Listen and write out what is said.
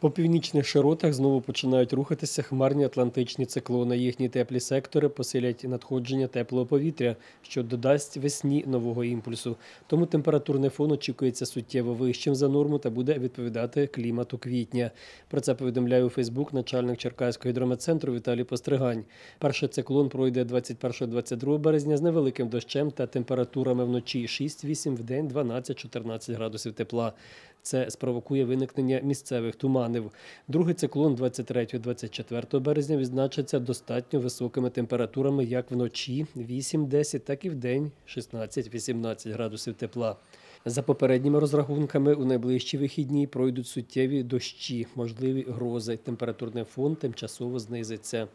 По північних широтах знову починають рухатися хмарні атлантичні циклони. Їхні теплі сектори посилять надходження теплого повітря, що додасть весні нового імпульсу. Тому температурний фон очікується суттєво вищим за норму та буде відповідати клімату квітня. Про це повідомляє у Фейсбук начальник Черкаського гідрометцентру Віталій Постригань. Перший циклон пройде 21-22 березня з невеликим дощем та температурами вночі 6-8, в день 12-14 градусів тепла. Це спровокує виникнення місцевих туманів. Другий циклон 23-24 березня відзначиться достатньо високими температурами як вночі 8-10, так і в день 16-18 градусів тепла. За попередніми розрахунками, у найближчі вихідні пройдуть суттєві дощі, можливі грози. Температурний фон тимчасово знизиться.